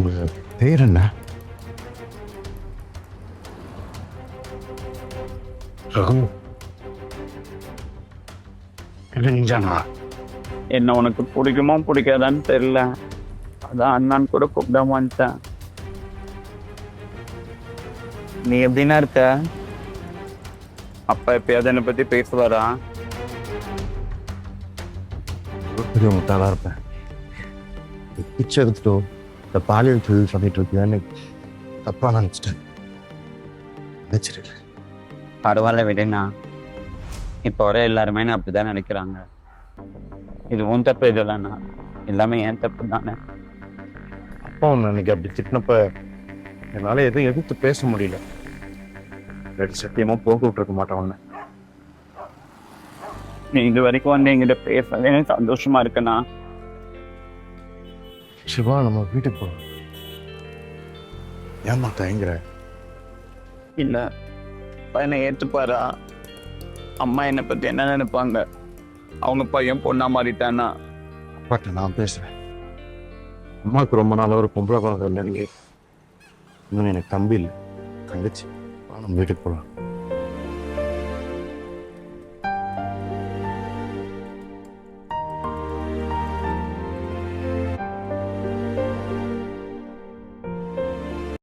உங்க பேர் என்ன? ரகு. என்ன உனக்கு பிடிக்குமா பிடிக்காதான்னு தெரியல. அதான் அண்ணான்னு கூட கூப்பிடாம வந்துட்டேன். நீ எப்படின்னா இருக்க? அப்பா எப்பயாவது என்னை பத்தி பேசுவாரா? பெரிய முட்டாளா இருப்பேன். பிச்சை எடுத்துட்டோ இந்த பாலியல் தொழில் பண்ணிட்டு இருக்கியான்னு தப்பா நினைச்சிட்டேன். நினைச்சிரு பரவாயில்ல விடுண்ணா இப்போ வர எல்லாருமே நான் அப்படிதான் நினைக்கிறாங்க. இது உன் தப்பு இதெல்லாம்ண்ணா எல்லாமே என் தப்பு தானே. அப்பா அன்னைக்கு அப்படி திட்டினப்ப என்னால எதுவும் எதிர்த்து பேச முடியல. இல்லாட்டி சத்தியமா போக விட்டுருக்க மாட்டேன் நீ இது வரைக்கும் வந்து பேசுறது எனக்கு சந்தோஷமா இருக்குண்ணா. சிவா நம்ம வீட்டுக்கு போகலாம் ஏமா தயங்குற? இல்ல பையனை ஏத்துப்பாரா? அம்மா என்னை பத்தி என்ன நினைப்பாங்க? அவங்க பையன் பொண்ணா மாறிட்டானா? அப்பாட்ட நான் பேசுறேன். அம்மாவுக்கு ரொம்ப நாள் ஒரு பொம்பளை குழந்தை இல்லை நீ இன்னும் எனக்கு தம்பி இல்லை. தங்கச்சி. நம்ம வீட்டுக்கு போகலாம்